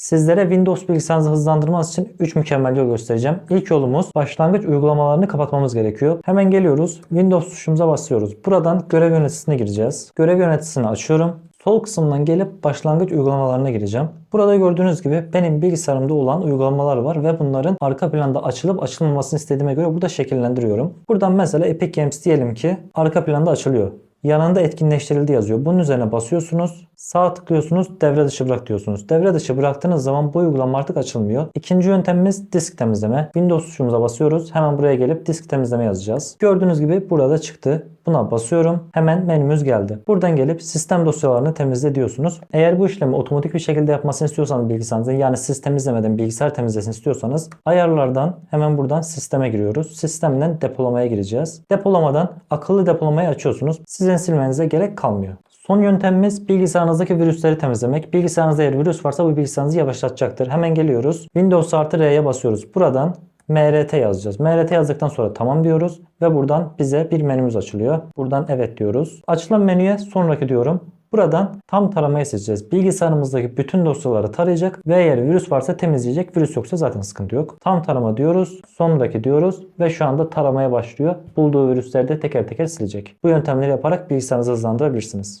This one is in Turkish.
Sizlere Windows bilgisayarınızı hızlandırmanız için 3 mükemmel yol göstereceğim. İlk yolumuz başlangıç uygulamalarını kapatmamız gerekiyor. Hemen geliyoruz. Windows tuşumuza basıyoruz. Buradan görev yöneticisine gireceğiz. Görev yöneticisini açıyorum. Sol kısımdan gelip başlangıç uygulamalarına gireceğim. Burada gördüğünüz gibi benim bilgisayarımda olan uygulamalar var ve bunların arka planda açılıp açılmamasını istediğime göre burada şekillendiriyorum. Buradan mesela Epic Games diyelim ki arka planda açılıyor. Yanında etkinleştirildi yazıyor. Bunun üzerine basıyorsunuz. Sağ tıklıyorsunuz. Devre dışı bırak diyorsunuz. Devre dışı bıraktığınız zaman bu uygulama artık açılmıyor. İkinci yöntemimiz disk temizleme. Windows tuşumuza basıyoruz. Hemen buraya gelip disk temizleme yazacağız. Gördüğünüz gibi burada çıktı. Buna basıyorum. Hemen menümüz geldi. Buradan gelip sistem dosyalarını temizle diyorsunuz. Eğer bu işlemi otomatik bir şekilde yapmasını istiyorsanız bilgisayarınızın yani siz temizlemeden bilgisayar temizlesin istiyorsanız ayarlardan hemen buradan sisteme giriyoruz. Sistemden depolamaya gireceğiz. Depolamadan akıllı depolamayı açıyorsunuz. Sizin silmenize gerek kalmıyor. Son yöntemimiz bilgisayarınızdaki virüsleri temizlemek. Bilgisayarınızda eğer virüs varsa bu bilgisayarınızı yavaşlatacaktır. Hemen geliyoruz. Windows artı R'ye basıyoruz. Buradan MRT yazacağız. MRT yazdıktan sonra tamam diyoruz ve buradan bize bir menümüz açılıyor. Buradan evet diyoruz. Açılan menüye sonraki diyorum. Buradan tam taramayı seçeceğiz. Bilgisayarımızdaki bütün dosyaları tarayacak ve eğer virüs varsa temizleyecek. Virüs yoksa zaten sıkıntı yok. Tam tarama diyoruz. Sonraki diyoruz ve şu anda taramaya başlıyor. Bulduğu virüsleri de teker teker silecek. Bu yöntemleri yaparak bilgisayarınızı hızlandırabilirsiniz.